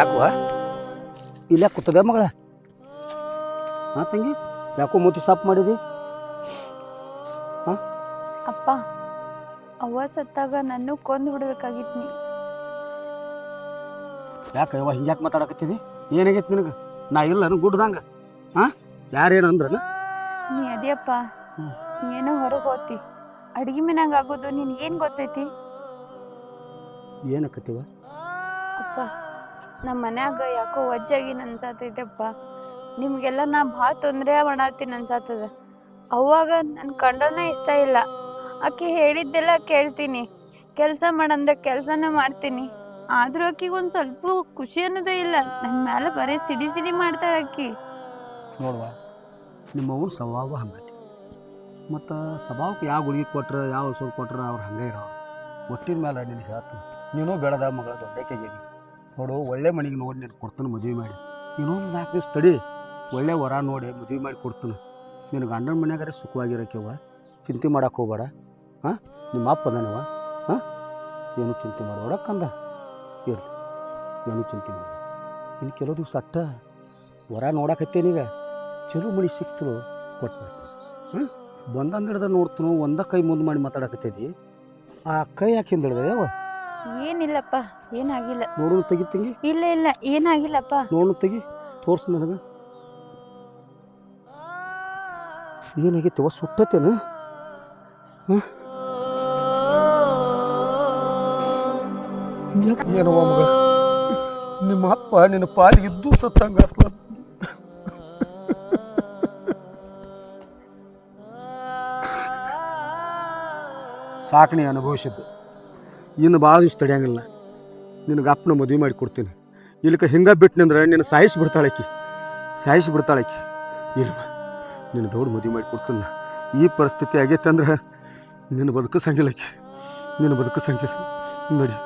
ಯಾಕವ ಇಲ್ಲ ಕೂತದ ಮಗಳ ಹಾ ತಂಗಿ ಯಾಕೋ ಮೂತಿ ಸಾಪ್ ಮಾಡಿದಿ ಅಪ್ಪ ಅವ್ವ ಸತ್ತಾಗ ನನ್ನೂ ಕೊಂದು ಬಿಡ್ಬೇಕಾಗಿತ್ತು ನೀ ಯಾಕೆ ಯವ್ವ ಹಿಂಗ್ಯಾಕೆ ಮಾತಾಡಕತ್ತಿದಿ? ಏನಾಗೈತಿ ನಿನಗೆ? ನಾ ಇಲ್ಲ ನನಗೆ ಗುಡ್ದಂಗ. ಹಾ? ಯಾರೇನು ಅಂದ್ರನ? ನೀ ಅದ್ಯಪ್ಪ ಹ್ಮ್. ಏನೋ ಹೊರಗೆ ಹೋತಿ ಅಡುಗೆ ಮನ್ಯಾಗ ಆಗೋದು ನಿನ್ಗೇನ್ ಗೊತ್ತೈತಿ? ಏನಕ್ಕತ್ತಿವ ಅಪ್ಪ ನಮ್ಮ ಮನ್ಯಾಗ ಯಾಕೋ ವಜ್ಜಾಗಿ ಅನ್ಸಾತೈತಪ್ಪ ನಿಮಗೆಲ್ಲ ನಾ ಭಾಳ ತೊಂದರೆ ಮಾಡತ್ತೀನಿ ಅನ್ಸಾತದ ಅವಾಗ ನನ್ನ ಕಂಡನೇ ಇಷ್ಟ ಇಲ್ಲ. ಆಕೆ ಹೇಳಿದ್ದೆಲ್ಲ ಕೇಳ್ತೀನಿ. ಕೆಲಸ ಮಾಡಂದ್ರೆ ಕೆಲಸನೇ ಮಾಡ್ತೀನಿ. ಆದ್ರೂ ಆಕಿಗೆ ಒಂದು ಸ್ವಲ್ಪ ಖುಷಿ ಅನ್ನೋದೇ ಇಲ್ಲ. ನನ್ನ ಮೇಲೆ ಬರೀ ಸಿಡಿ ಸಿಡಿ ಮಾಡ್ತಾಳೆ ಆಕಿ. ನೋಡುವ ನಿಮ್ಮ ಅವ್ನ ಸ್ವಭಾವ ಹಂಗತಿ. ಮತ್ತು ಸ್ವಭಾವಕ್ಕೆ ಯಾವ ಗುಳಿಗೆ ಕೊಟ್ರೆ, ಯಾವ ಹಸೂರು ಕೊಟ್ರೆ ಅವ್ರು ಹಂಗೆ ಇರೋ ಒಟ್ಟಿನ ಮೇಲೆ ನಿನಗೆ ಹೇಳ್ತೀನಿ. ನೀನು ಬೆಳೆದ ಮಗಳ ದೊಡ್ಡಕ್ಕಾಗೀನಿ. ನೋಡು, ಒಳ್ಳೆ ಮನೆಗೆ ನೋಡಿ ನೀನು ಕೊಡ್ತಾನೆ ಮದುವೆ ಮಾಡಿ. ಇನ್ನೊಂದು ನಾಲ್ಕು ದಿವ್ಸ ತಡಿ, ಒಳ್ಳೆ ವರ ನೋಡಿ ಮದುವೆ ಮಾಡಿ ಕೊಡ್ತಾನೆ. ನಿನ್ನ ಗಂಡನ ಮನೆಯಾಗಾರೆ ಸುಖವಾಗಿರೋಕ್ಕೆವ ಚಿಂತೆ ಮಾಡೋಕೆ ಹೋಗ್ಬೇಡ. ಹಾಂ, ನಿಮ್ಮ ಅಪ್ಪ ನನವ ಹಾಂ, ಏನು ಚಿಂತೆ ಮಾಡಬೇಡ ಕಂದ. ಇರಲಿ, ಏನು ಚಿಂತೆ ಮಾಡ. ಇನ್ನು ಕೆಲವು ದಿವಸ ಅಟ್ಟ, ವರ ನೋಡಕತ್ತೇನೀಗ ಚಲೋ ಮಣಿ ಸಿಕ್ತರು ಕೊಟ್ಟು ಹಾಂ ಬಂದಂದಿಡ್ದ ನೋಡ್ತನು, ಒಂದ ಕೈ ಮುಂದೆ ಮಾಡಿ ಮಾತಾಡಕತ್ತೈತಿ ಆ ಕೈ ಯಾಕೆ ಯಾವ ಏನಿಲ್ಲಪ್ಪ ಏನಾಗಿಲ್ಲ. ನೋಡೋಣ ತೆಗಿ ತಂಗಿ. ಇಲ್ಲ ಇಲ್ಲ ಏನಾಗಿಲ್ಲಪ್ಪ. ನೋಡೋಣ ತೆಗಿ ತೋರ್ಸು ನನಗೆ. ಏನಾಗೈತಿ ಅವ ಸುಟ್ಟತೇನ ಏನವ ಮಗ ನಿಮ್ಮ ಅಪ್ಪ ನಿನ್ನ ಪಾಲಿಗೆ ಇದ್ದು ಸತ್ತಂಗ. ಸಾಕಣೆ ಅನುಭವಿಸಿದ್ದು. ಇನ್ನು ಭಾಳ ದಿವ್ಸ ತಡೆಯಂಗಿಲ್ಲ. ನಿನಗೆ ಅಪ್ಪನ ಮದುವೆ ಮಾಡಿ ಕೊಡ್ತೀನಿ. ಇಲ್ಲಿಕ ಹಿಂಗೆ ಬಿಟ್ನಂದ್ರೆ ನಿನ್ನ ಸಾಯಿಸಿ ಬಿಡ್ತಾಳಕಿ ಸಾಯಿಸಿ ಬಿಡ್ತಾಳಕಿ ಇಲ್ಲ ನಿನ್ನ ದೌಡ್ ಮದುವೆ ಮಾಡಿ ಕೊಡ್ತೀನಿ. ಈ ಪರಿಸ್ಥಿತಿ ಆಗೈತೆ ಅಂದ್ರೆ ನಿನ್ನ ಬದುಕು ಸಂಗಿಲ್ಲಕಿ ನಿನ್ನ ಬದುಕು ಸಂಗಿಲ್ಲ ನೋಡಿ.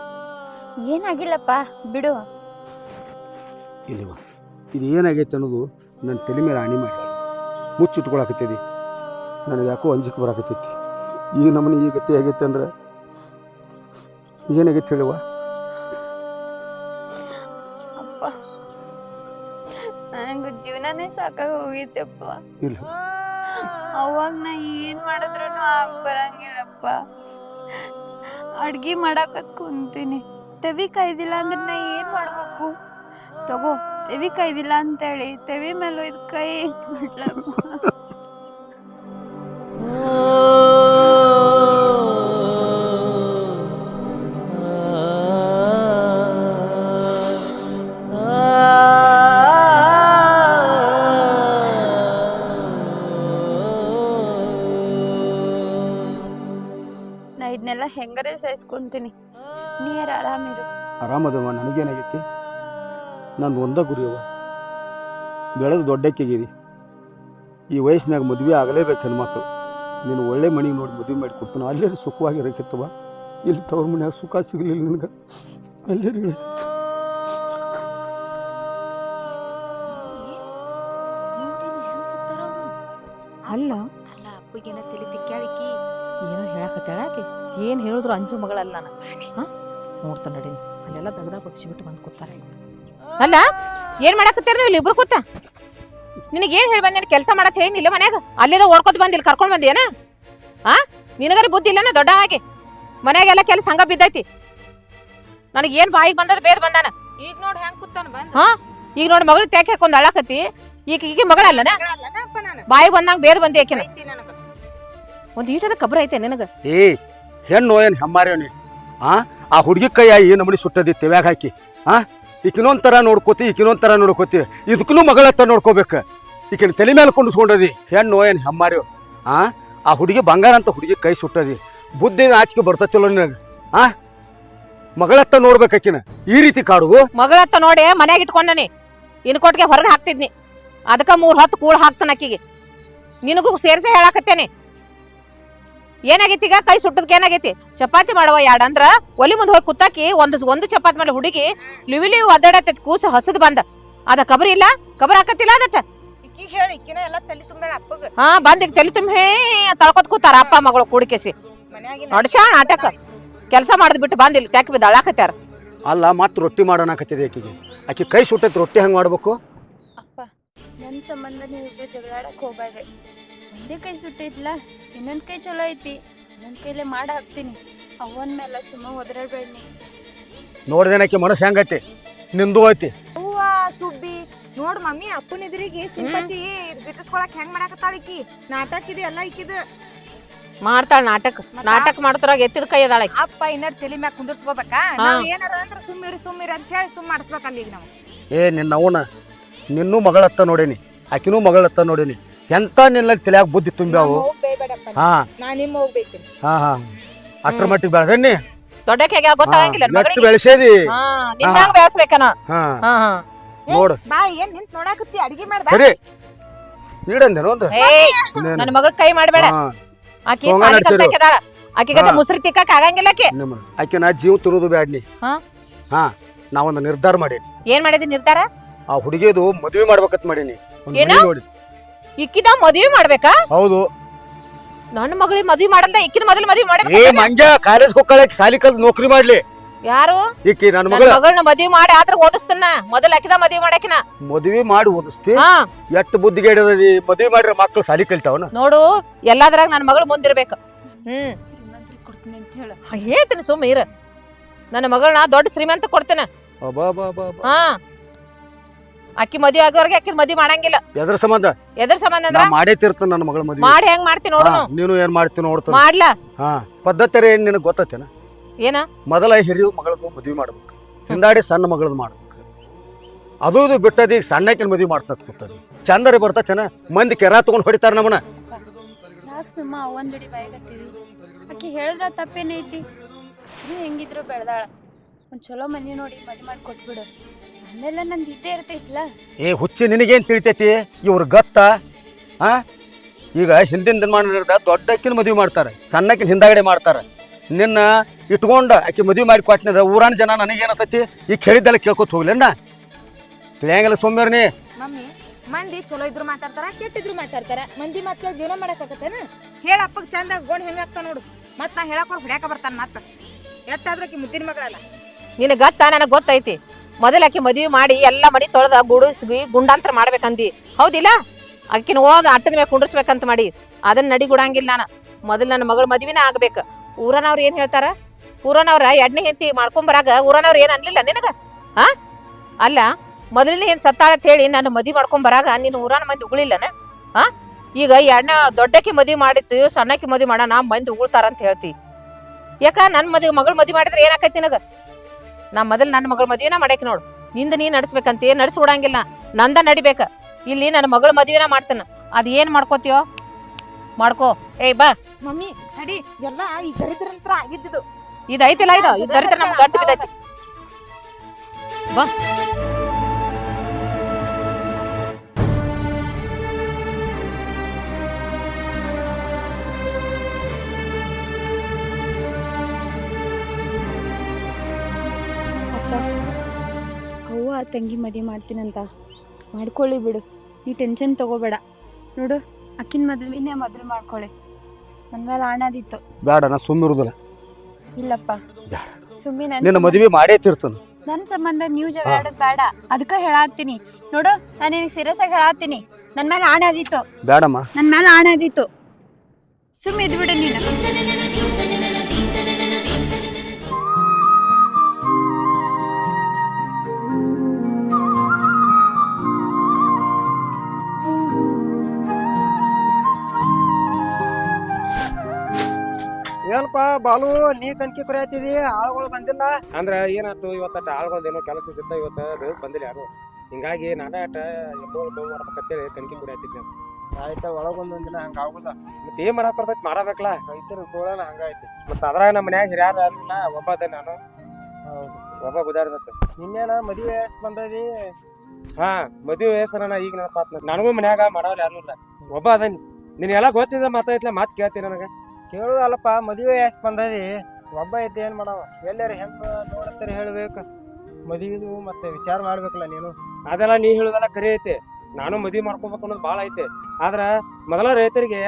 ಏನಾಗಿಲ್ಲಪ್ಪ ಬಿಡು. ಇಲ್ಲಿವ. ಇದು ಏನಾಗೈತೆ ಅನ್ನೋದು ನನ್ನ ತಲೆ ಮೇಲೆ ಹಾನಿ ಮಾಡಿ. ಮುಚ್ಚಿಟ್ಕೊಳಕತ್ತೈತಿ. ನನಗೆ ಯಾಕೋ ಅಂಜಿಕೆ ಬರಾಕತ್ತೈತಿ. ಈ ನಮ್ಮನೆ ಈ ಗತಿ ಆಗೈತೆ ಅಂದ್ರೆ ಏನಾಗೈತೆ ತಿಳುವ? ಅಪ್ಪ ನನಗೆ ಜೀವನನೇ ಸಾಕಾಗ ಹೋಗಿತ್ತಪ್ಪ. ಇಲ್ಲ. ಅವಾಗ ನಾ ಏನ್ ಮಾಡಿದ್ರು ಆಗ ಬರಂಗಿಲ್ಲಪ್ಪ. ಅಡ್ಗಿ ಮಾಡಾಕತ್ ಕುಂತೀನಿ. ತೆವಿ ಕಾಯ್ದಿಲ್ಲ ಅಂದ್ರೆ ನಾ ಏನ್ ಮಾಡ್ಬೇಕು? ತಗೋ ತೆವಿ ಕಾಯ್ದಿಲ್ಲ ಅಂತೇಳಿ ತೆವಿ ಮೇಲೆ ಒಯ್ದು ಕೈ ಮಾಡ್ಲಪ್ಪ ಇದನ್ನೆಲ್ಲ ಹೆಂಗರೆ ಸಹಿಸ್ಕೊಂತೀನಿ. ನೀರ್ ಆರಾಮಿರು. ಆರಾಮದವ ನನಗೇನಾಗೈತಿ? ನಾನು ಒಂದ ಗುರಿಯವ ಬೆಳೆದು ದೊಡ್ಡಕ್ಕಿಗೀರಿ ಈ ವಯಸ್ಸಿನಾಗ ಮದುವೆ ಆಗಲೇಬೇಕು ಹೆಣ್ಮಕ್ಳು. ನೀನು ಒಳ್ಳೆ ಮನೆಗೆ ನೋಡಿ ಮದುವೆ ಮಾಡಿ ಕೊಡ್ತಾನೆ? ಅಲ್ಲೇ ಸುಖವಾಗಿರಕ್ಕಿತ್ತವ ಇಲ್ಲಿ ತವ್ರ ಮನ್ಯಾಗ ಸುಖ ಸಿಗಲಿಲ್ಲ ನಿನಗೆ. ಅಲ್ಲ ಹೇಳಿದ್ರು ಅಂಜು ಮಗಳಲ್ಲ ನಾನು. ಹಾಂ? ನೋಡ್ತಾ ನಡಿ. ಅಲ್ಲೆಲ್ಲ ಪಕ್ಷಿ ಬಚ್ಚಿಬಿಟ್ಟು ಬಂದು ಕೂತಾರೆ ಅಲ್ಲ ಏನ್ ಮಾಡಕತ್ತೀರ ನೀವು ಇಲ್ಲಿ ಇಬ್ರು ಕೂತ? ನಿನಗೆ ಏನ್ ಹೇಳಿ ಬಂದೇನ ಕೆಲಸ ಮಾಡತ್ ಇಲ್ಲ ಮನ್ಯಾಗ. ಅಲ್ಲೇದ ಓಡ್ಕೊತ ಬಂದು ಇಲ್ಲಿ ಕರ್ಕೊಂಡ್ ಬಂದೇನ ಆ? ನಿನಗಾರ ಬುದ್ಧಿ ಇಲ್ಲನ ದೊಡ್ಡ ಹಾಗೆ ಮನ್ಯಾಗೆಲ್ಲ ಕೆಲಸ ಹಂಗ ಬಿದ್ದೈತಿ. ನನಗೆ ಏನು ಬಾಯಿಗೆ ಬಂದದ ಬೇದ ಬಂದಾನ? ಈಗ ನೋಡಿ ಹೆಂಗೆ ಕೂತಾನ ಬಂದ. ಹಾ? ಈಗ ನೋಡಿ ಮಗಳು ತ್ಯಾಕೆ ಹಾಕೊಂಡ್ ಅಳಕತ್ತಿ. ಈಗ ಈಗ ಮಗಳಲ್ಲನ? ಬಾಯಿಗೆ ಬಂದಂಗ ಬೇದ ಬಂದಿ ನನಗ. ಒಂದ್ ಈಟದ ಕಬ್ರ ಐತೆ ನಿನಗ? ಏ ಹೆಣ್ಣು ಏನು ಹೆಮ್ಮಾರೇವನಿ ಹಾಂ ಆ ಹುಡುಗಿ ಕೈ ಈ ನಮನಿ ಸುಟ್ಟದಿ, ತೆವ್ಯಾಗ ಹಾಕಿ. ಆ? ಈಕಿನೊಂದು ಥರ ನೋಡ್ಕೋತಿ ಈಕಿನೊಂದು ಥರ ನೋಡ್ಕೋತಿ ಇದಕ್ಕೂ ಮಗಳತ್ತ ನೋಡ್ಕೋಬೇಕು. ಈಕಿನ ತಲೆ ಮೇಲೆ ಕೊಂಡಿಸ್ಕೊಂಡದಿ. ಹೆಣ್ಣು ಏನು ಹೆಮ್ಮಾರಿ ಆ? ಆ ಹುಡುಗಿ ಬಂಗಾರ ಅಂತ ಹುಡುಗಿ ಕೈ ಸುಟ್ಟದಿ. ಬುದ್ಧಿ ಆಚಿಕೆ ಬರ್ತತಿಲ್ಲ ನಿನಗೆ. ಆ? ಮಗಳತ್ತ ನೋಡ್ಬೇಕಾಕಿನ ಈ ರೀತಿ ಕಾಡುದು ಮಗಳತ್ತ ನೋಡಿ ಮನ್ಯಾಗ ಇಟ್ಕೊಂಡನಿ. ಇನ್ನು ಕೊಟ್ಟಿಗೆ ಹೊರಗೆ ಹಾಕ್ತಿದ್ನಿ. ಅದಕ್ಕೆ ಮೂರು ಹೊತ್ತು ಕೂಳು ಹಾಕ್ತಾನೆ ಅಕ್ಕಿಗೆ ನಿನಗೂ ಸೇರ್ಸೆ ಹೇಳಾಕತ್ತೇನೆ. ಏನಾಗೈತಿ ಈಗ? ಕೈ ಸುಟ್ಟದಕ್ಕೆ ಏನಾಗೈತಿ? ಚಪಾತಿ ಮಾಡವ ಯಾಡ ಅಂದ್ರ ಒಲಿ ಮುಂದೆ ಹೋಗಿ ಕುತ್ತಾಕಿ ಒಂದು ಒಂದು ಚಪಾತಿ ಮೇಲೆ ಹುಡುಗಿ ಲಿವಿ ಲಿವಿ ಒದ್ದಾಡತ್ತೈತಿ ಕೂಸು ಹಸದ್ ಬಂದ. ಅದ ಕಬರಿ ಇಲ್ಲ? ಕಬರ್ ಹಾಕತ್ತಿಲ್ಲ ಅದಟ್ಟ ಇಕ್ಕಿಗ್ ಹೇಳಿ ಇಕ್ಕಿನ ಎಲ್ಲಾ ತಲೆ ತುಂಬೇಳ ಅಪ್ಪಗ. ಹಾ ಬಂದ್ ಈಗ ತಲೆ ತುಂಬಿ ಹೇ ತಳ್ಕೊತ್ ಕೂತಾರ ಅಪ್ಪ ಮಗಳು ಕೂಡಿಕೆಸಿ. ನಡ್ಸ ನಾಟಕ. ಕೆಲಸ ಮಾಡಿದ್ ಬಿಟ್ಟು ಬಂದ್ ಇಲ್ಲಿ ತ್ಯಾಕ್ ಬಿದ್ದಾಳಾಕತ್ಯಾರ ಅಲ್ಲ ಮತ್ತೆ ರೊಟ್ಟಿ ಮಾಡೋಣಕತ್ತಿದೆ ಆಕಿಗೆ. ಆಕಿ ಕೈ ಸುಟ್ಟೈತಿ ರೊಟ್ಟಿ ಹಂಗ ಮಾಡ್ಬೇಕು? ಅಪ್ಪ ನನ್ನ ಸಂಬಂಧ ನೀವು ಜಗಳಾಡಕ್ ಹೋಗ್ಬೇಡ್ರಿ ಒಂದೇ ಕೈ ಸುಟ್ಟೈತ್ಲ ಇನ್ನೊಂದ್ ಕೈ ಚಲೋ ಐತಿ. ಇನ್ನೊಂದ್ ಕೈಲೇ ಮಾಡಿ ಹಾಕ್ತೀನಿ. ಅವನ್ ಮೇಲೆ ಸುಮ್ಮ ಒದರಬೇಡಿ ನೋಡ್ದೇನಕ್ಕೆ ಮನಸ್ಸು ಹೆಂಗೈತಿ? ನಿಂದು ಐತಿ. ಹೂವ ಸುಬ್ಬಿ. ನೋಡ್ ಮಮ್ಮಿ ಅಪ್ಪನ ಎದುರಿಗೆ ಸಿಂಪತಿ ಗಿಟ್ಟಿಸ್ಕೊಳಕ್ ಹೆಂಗ್ ಮಾಡಾಕತ್ತಾಳ ಈಕಿ? ನಾಟಕ ಇದೆ ಎಲ್ಲ ಈಕಿದ. ಮಾಡ್ತಾಳ ನಾಟಕ. ನಾಟಕ ಮಾಡ್ತಾರಾಗ ಎತ್ತಿದ ಕೈ ಅದಾಳ. ಅಪ್ಪ ಇನ್ನಡ್ ತಲಿ ಮ್ಯಾಗ ಕುಂದರ್ಸ್ಕೋಬೇಕಾ. ನಾವ್ ಏನಾರ ಅಂದ್ರ ಸುಮ್ಮಿರಿ ಸುಮ್ಮಿರಿ ಅಂತ ಹೇಳಿ ಸುಮ್ ಮಾಡಿಸ್ಬೇಕಲ್ಲ ಈಗ ನಾವು. ಏ ನಿನ್ನ ಅವನ ನಿನ್ನೂ ಮಗಳತ್ತ ನೋಡೇನಿ. ಆಕಿನೂ ಮಗಳತ್ತ ನೋಡೀನಿ. ಎಂತ ನಿನ್ನ ತಲೆಯಾಗ ಬುದ್ಧಿ ತುಂಬ್ಯಾವು? ಬೇಡಪ್ಪ ಹಾ. ಹಾ ಹಾ. ಅಷ್ಟ್ರ ಮಟ್ಟಿಗೆ ಬೆಳೆದನ್ನಿ ದೊಡ್ಡಕ್ಕೆ ಹೇಗೆ ಗೊತ್ತಾಗಂಗಿಲ್ಲ. ಎಷ್ಟು ಬೆಳೆಸೇದಿ. ಹಾ ನಿನ್ನ ಬೆಳೆಸ್ಬೇಕನ ಹಾ. ಹಾ ಹಾ. ನೋಡು. ಬಾ ಏನ್ ನಿಂತ್ ನೋಡಾಕತ್ತಿ? ಅಡಿಗೆ ಮಾಡ್ಬಾ ಸರಿ. ಈಡಂದೇನು ಒಂದು ನನ್ನ ಮಗ ಕೈ ಮಾಡಬೇಡ. ಆಕಿ ಸಾಲಿ. ಕಲ್ತಾಕಿದಾಳ ಮುಸ್ರಿ ತಿಕ್ಕಕ್ ಆಗಂಗಿಲ್ಲ ಆಕಿ. ನಿಮ್ಮ ನಾ ಜೀವ ತುರುದು ಬ್ಯಾಡ್ನಿ. ಹಾ? ಹಾ ನಾವೊಂದು ನಿರ್ಧಾರ ಮಾಡೀನಿ. ಏನ್ ಮಾಡಿದಿ ನಿರ್ಧಾರ? ಆ ಹುಡುಗಿದು ಮದುವೆ ಮಾಡ್ಬೇಕಂತ ಮಾಡೀನಿ? ನೋಡಿ. ಇಕ್ಕಿದ ಮದುವೆ ಮಾಡ್ಬೇಕಾ? ಹೌದು. ನನ್ನ ಮಗಳಿಗೆ ಮದುವೆ ಮಾಡಲ್ಲ ಇಕ್ಕಿದ ಮೊದಲು ಮದ್ವಿ ಏ ಮಾಡ್ಬೇಕು ಮಂಜ ಕಾಲೇಜ್ ಹೋಗ್ಕಳಕ್ ಸಾಲಿ ಕಲ್ ನೌಕರಿ ಮಾಡ್ಲಿ. ಯಾರು? ಈಕಿ ನನ್ನ ನನ್ನ ಮಗಳ. ಮಗಳನ್ನ ಮದ್ವಿ ಮಾಡಿ ಆದ್ರ ಓದಿಸ್ತಾನ. ಮೊದಲ ಅಕ್ಕಿದ ಮದ್ವಿ ಮಾಡಕಿನ. ಮದುವೆ ಮಾಡಿ ಓದಿಸ್ತಿ. ಹಾ. ಎಷ್ಟು ಬುದ್ಧಿಗೆ ಹಿಡಿದದಿ ಮದುವೆ ಮಾಡಿದ್ರೆ ಮಕ್ಕಳು ಸಾಲಿ ಕಲ್ತಾವನ ನೋಡು ಎಲ್ಲಾದ್ರಾಗ ನನ್ನ ಮಗಳು ಮುಂದಿರ್ಬೇಕು. ಹ್ಮ್. ಶ್ರೀಮಂತ್ರಿ ಕೊಡ್ತೀನಿ ಅಂತ ಹೇಳು. ಹೇಳ್ತೀನಿ ಸುಮ್ಮ ಇರ. ನನ್ನ ಮಗಳನ್ನ ದೊಡ್ಡ ಶ್ರೀಮಂತ ಕೊಡ್ತೇನೆ. ಹಾ. ಅಕ್ಕಿ ಮದುವೆ ಆಗೋರ್ಗೆ ಅಕ್ಕಿ ಮದ್ವಿ ಮಾಡಂಗಿಲ್ಲ. ಎದ್ರ ಸಂಬಂಧ? ಎದ್ರ ಸಂಬಂಧ ಅಂದ್ರೆ? ಅಂದ್ರ ಮಾಡೇ ತೀರ್ತಾನ ನನ್ನ ಮಗಳ ಮದುವೆ ಮಾಡಿ ಹೆಂಗ್ ಮಾಡ್ತೀನಿ ನೋಡು ಹಾ, ನೀನು? ಏನ್ ಮಾಡ್ತೀನಿ ನೋಡ್ತಾನ ಮಾಡ್ಲಾ? ಹಾ ಪದ್ಧತಿ ಏನ್ ನಿನಗೆ ಗೊತ್ತೇನ ಏನ? ಮೊದಲ ಹಿರಿಯ ಮಗಳದು ಮದುವೆ ಮಾಡ್ಬೇಕು ಹಿಂದಾಡಿ ಸಣ್ಣ ಮಗಳದು ಮಾಡ್ಬೇಕು. ಅದು ಇದು ಬಿಟ್ಟದಿ ಈಗ ಸಣ್ಣಕಿನ ಮದುವೆ ಮಾಡ್ತಾ ಕೂತದಿ ಚಂದರಿ ಬರ್ತತೇನ? ಮಂದಿ ಕೆರ ತಗೊಂಡ್ ಹೊಡಿತಾರ ನಮ್ಮನ ಯಾಕೆ ಸುಮ್ಮ ಒಂದಡಿ ಬಾಯಿಗತ್ತಿದಿ ಆಕಿ ಹೇಳಿದ್ರ ತಪ್ಪೇನೈತಿ? ನೀ ಹೆಂಗಿದ್ರು ಬೆಳ್ದಾಳ. ಒಂದ್ ಚಲೋ ಮನೆ ನೋಡಿ ಮದುವೆ ಮಾಡಿ ಕೊಟ್ಬಿಡು. ಆಮೇಲೆ ನಂದು ಇದ್ದೇ ಇರ್ತೈತ್ಲ. ಏ ಹುಚ್ಚಿ ನಿನಗೇನ್ ತಿಳಿತೈತಿ? ಇವ್ರ ಗತ್ತ ಆ? ಈಗ ಹಿಂದಿನ ದಿನಮಾನದ ದೊಡ್ಡಕ್ಕಿನ ಮದುವೆ ಮಾಡ್ತಾರೆ ಸಣ್ಣಕ್ಕಿನ ಹಿಂದಾಗಡೆ ಮಾಡ್ತಾರೆ. ನಿನ್ನ ಇಟ್ಕೊಂಡು ಆಕೆ ಮದುವೆ ಮಾಡಿ ಕೊಟ್ಟಿನ ಊರಾನ ಜನ ನನಗೇನತೈತಿ? ಈಗ ಕೇಳಿದ್ದೆಲ್ಲ ಕೇಳ್ಕೊತ ಹೋಗ್ಲೇನ? ತಿಳಿಯಂಗಿಲ್ಲ ಸೋಮ್ಯರ್ನಿ ಮಮ್ಮಿ ಮಂದಿ ಚಲೋ ಇದ್ರು ಮಾತಾಡ್ತಾರ ಕೆಟ್ಟಿದ್ರು ಮಾತಾಡ್ತಾರ. ಮಂದಿ ಮಾತ್ ಕೇಳಿ ಜೀವನ ಮಾಡಕ್ಕಾಗತ್ತೇನ ಹೇಳ ಅಪ್ಪಗ್ ಚಂದ ಗೋಣ್ ಹೆಂಗ ಆಗ್ತಾನ ನೋಡು. ಮತ್ ನಾ ಹೇಳಕ್ ಅವ್ರ ಹೊಡ್ಯಾಕ ಬರ್ತಾನ ಮತ್ತ. ಆಕಿ ಮುದ್ದಿನ ಮಗಳಲ್ಲ. ಗತ್ತ? ನನಗೆ ಗೊತ್ತೈತಿ. ಮೊದಲ ಆಕಿ ಮದುವೆ ಮಾಡಿ ಎಲ್ಲ ಮನೆ ತೊಳೆದ ಗುಡಿಸ್ಬಿ ಗುಂಡಾಂತರ ಮಾಡ್ಬೇಕಂದಿ. ಹೌದಿಲ್ಲ? ಆಕಿನ ಹೋದ ಅಟ್ಟದ ಮೇಲೆ ಕುಂಡ್ರಸ್ಬೇಕಂತ ಮಾಡಿ. ಅದನ್ನ ನಡಿಗುಡಂಗಿಲ್ಲ ನಾನು. ಮೊದಲು ನನ್ನ ಮಗಳ ಮದುವೆನ ಆಗ್ಬೇಕು. ಊರನವ್ರು ಏನು ಹೇಳ್ತಾರ? ಊರನವ್ರ ಎಡ್ನೆ ಹೆಂತಿ ಮಾಡ್ಕೊಂಬರಾಗ ಊರನವ್ರು ಏನು ಅನ್ಲಿಲ್ಲ ನಿನಗೆ? ಹಾ? ಅಲ್ಲ, ಮೊದಲನೇ ಏನು ಸತ್ತಾಳ ಅಂತ ಹೇಳಿ ನಾನು ಮದುವೆ ಮಾಡ್ಕೊಂಬರಾಗ ನೀನು ಊರನ ಮಂದಿ ಉಗುಳಿಲ್ಲನ? ಹಾ? ಈಗ ಎಣ್ಣ ದೊಡ್ಡಕ್ಕೆ ಮದುವೆ ಮಾಡಿತ್ತು, ಸಣ್ಣಕ್ಕೆ ಮದುವೆ ಮಾಡೋಣ, ಮಂದಿ ಉಗುಳ್ತಾರ ಅಂತ ಹೇಳ್ತಿ. ಯಾಕ? ನನ್ನ ಮದುವೆ ಮಗಳ ಮದುವೆ ಮಾಡಿದ್ರೆ ಏನಾಕೈತಿ ನಿನಗ? ನಾ ಮೊದಲು ನನ್ನ ಮಗಳ ಮದುವೆನ ಮಾಡಕ್ಕೆ ನೋಡು. ನಿಂದ ನೀ ನಡ್ಸ್ಬೇಕಂತ ಏನ್ ಬಿಡಂಗಿಲ್ಲ ನಂದ ನಡಿಬೇಕ. ಇಲ್ಲಿ ನನ್ನ ಮಗಳ ಮದುವೆನ ಮಾಡ್ತಾನ. ಅದ ಏನ್ ಮಾಡ್ಕೋತೀಯೋ? ಮಾಡ್ಕೋ. ಏಯ್ ಬಾ. ಮಮ್ಮಿ ತಡಿ. ಎಲ್ಲ ಈ ದರಿದ್ರಂತ್ರ ಆಗಿದ್ದು ಇದು ಐತಿಲ್ಲ ಇದು. ಈ ದರಿದ್ರ ನಮ್ಗೆ ಗಂಟು ಬಿದ್ದೈತಿ. ಬಾ. ಅವ್ವ ತಂಗಿ ಮದುವೆ ಮಾಡ್ತೀನಂತ. ಮಾಡ್ಕೊಳ್ಳಿ ಬಿಡು. ನೀ ಟೆನ್ಷನ್ ತಗೋಬೇಡ. ನೋಡು ಅಕ್ಕಿನ ಮದ್ವಿನೇ ಮೊದಲು ಮಾಡ್ಕೊಳ್ಳಿ ನನ್ನ ಮೇಲೆ ಆಣದಿತ್ತು. ಬೇಡ ನಾ ಸುಮ್ಮಿರುದಿಲ್ಲ ಇಲ್ಲಪ್ಪ. ಸುಮ್ಮನೆ ನಿನ್ನ ಮದುವೆ ಮಾಡೇ ತಿರ್ತಾನೆ. ನನ್ನ ಸಂಬಂಧ ನೀವು ಜಗಳ ಆಡೋದು ಬೇಡ ಅದಕ್ಕೆ ಹೇಳಾತ್ತೀನಿ. ನೋಡು ನಾನು ನಿನಗೆ ಸೀರಿಯಸ್ ಆಗಿ ಹೇಳಾತ್ತೀನಿ. ನನ್ನ ಮೇಲೆ ಆಣೆ ಆದಿತ್ತು ಬೇಡಮ್ಮ ನನ್ನ ಮೇಲೆ ಆಣೆ ಆದಿತ್ತು ಸುಮ್ಮನೆ ಇದ್ಬಿಡು ನೀನು. ಏನಪ್ಪ ಬಾಲು ನೀ ಕಣ್ಕಿ ಕುರಿಯಾತಿದಿ ಆಳುಗಳು ಬಂದಿಲ್ಲ. ಅಂದ್ರ ಏನಾಯ್ತು ಇವತ್ತ ಏನೋ ಕೆಲಸ ಇದ್ದಿತ್ತ ಇವತ್ತ ಅದು ಬಂದಿಲ್ಲ ಯಾರು? ಹಿಂಗಾಗಿ ನಾನಾಟ ಎಮ್ಮೋಳು ಬೋವ್ ಮಾಡ್ಬೇಕಂತೇಳಿ ಕಣ್ಕಿ ಕುಡಿಯಾತಿದ್ದೆ ಆಯ್ತ ಒಳಗೊಂದೊಂದಿನ ಹಂಗ ಆಗುದ. ಮತ್ತೆ ಏನ್ ಮಾಡಕ್ ಬರ್ತೈತಿ ಮಾಡಬೇಕಲ್ಲ? ರೈತರ ಕೋಳನ ಹಂಗಾಯ್ತು ಮತ್ತ ಅದ್ರಾಗ ನಮ್ಮ ಮನ್ಯಾಗ ಹಿರಿಯಾರ ಅಲ್ಲ ಒಬ್ಬ ಅದೇ ನಾನು ಒಬ್ಬ ಗುದಾರ್ದತ್ತ ನಿನ್ನೇನ ಮದುವೆ ವಯಸ್ಸು ಬಂದದಿ? ಹಾ ಮದುವೆ ವಯಸ್ಸನ ಈಗ ನೆನಪಾತ್ ನನಗೂ ಮನ್ಯಾಗ ಮಾಡೋಲ್ಲ ಯಾರು ಇಲ್ಲ. ಒಬ್ಬ ಅದನ್ ನಿನ್ ಎಲ್ಲ ಗೊತ್ತಿದ್ದ ಮಾತಾಯ್ತಲ್ಲ ಮಾತು ಕೇಳ್ತೀನಿ ನನಗ. ಕೇಳುದಲ್ಲಪ್ಪ ಮದುವೆ ಯಾಸ್ ಬಂದದಿ. ಒಬ್ಬ ಐತಿ ಏನು ಮಾಡವ? ಎಲ್ಲರ ಹೆಂಗ ನೋಡತ್ತಾರ ಹೇಳ್ಬೇಕು. ಮದುವೆದು ಮತ್ತೆ ವಿಚಾರ ಮಾಡ್ಬೇಕಲ್ಲ ನೀನು. ಅದೆಲ್ಲ ನೀ ಹೇಳುದೆಲ್ಲ ಕರಿ ಐತೆ. ನಾನು ಮದುವೆ ಮಾಡ್ಕೋಬೇಕು ಅನ್ನೋದು ಭಾಳ ಐತೆ. ಆದ್ರ ಮೊದಲ ರೈತರಿಗೆ